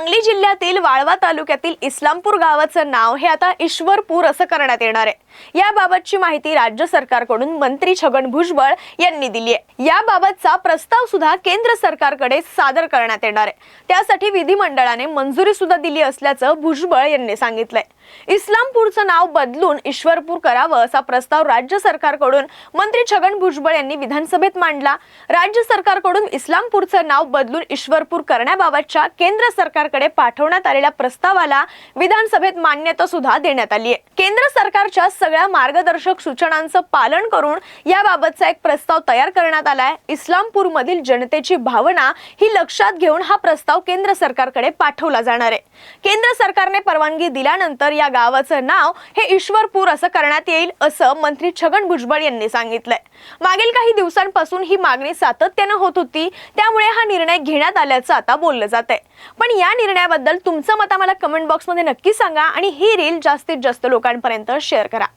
सांगली जिल्ह्यातील वाळवा तालुक्यातील इस्लामपूर गावाचं नाव हे आता ईश्वरपूर असं करण्यात येणार आहे. याबाबतची माहिती राज्य सरकारकडून मंत्री छगन भुजबळ यांनी दिली आहे. याबाबतचा प्रस्ताव सुद्धा केंद्र सरकारकडे सादर करण्यात येणार आहे. त्यासाठी विधिमंडळाने मंजुरी सुद्धा दिली असल्याचं भुजबळ यांनी सांगितलंय. इस्लामपूरचं नाव बदलून ईश्वरपूर करावं असा प्रस्ताव राज्य सरकारकडून मंत्री छगन भुजबळ यांनी विधानसभेत मांडला. राज्य सरकारकडून इस्लामपूरचं नाव बदलून ईश्वरपूर करण्याबाबतच्या केंद्र सरकार सरकारकडे पाठवण्यात आलेल्या प्रस्तावाला विधानसभेत मान्यता सुद्धा देण्यात आली आहे केंद्र सरकारच्या सगळ्या मार्गदर्शक सूचनांचं पालन करून याबाबतचा एक प्रस्ताव तयार करण्यात आलाय. इस्लामपूर मधील जनतेची भावना ही लक्षात घेऊन हा प्रस्ताव केंद्र सरकारकडे पाठवला जाणार आहे. केंद्र सरकारने परवानगी दिल्यानंतर या गावाचं नाव हे ईश्वरपूर असं करण्यात येईल असं मंत्री छगन भुजबळ यांनी सांगितलंय. मागील काही दिवसांपासून ही मागणी सातत्यानं होत होती. त्यामुळे हा निर्णय घेण्यात आल्याचं आता बोललं जात आहे पण या निर्णयाबद्दल तुमचं मत आम्हाला कमेंट बॉक्समध्ये नक्की सांगा आणि ही रील जास्तीत जास्त लोकांपर्यंत शेअर करा.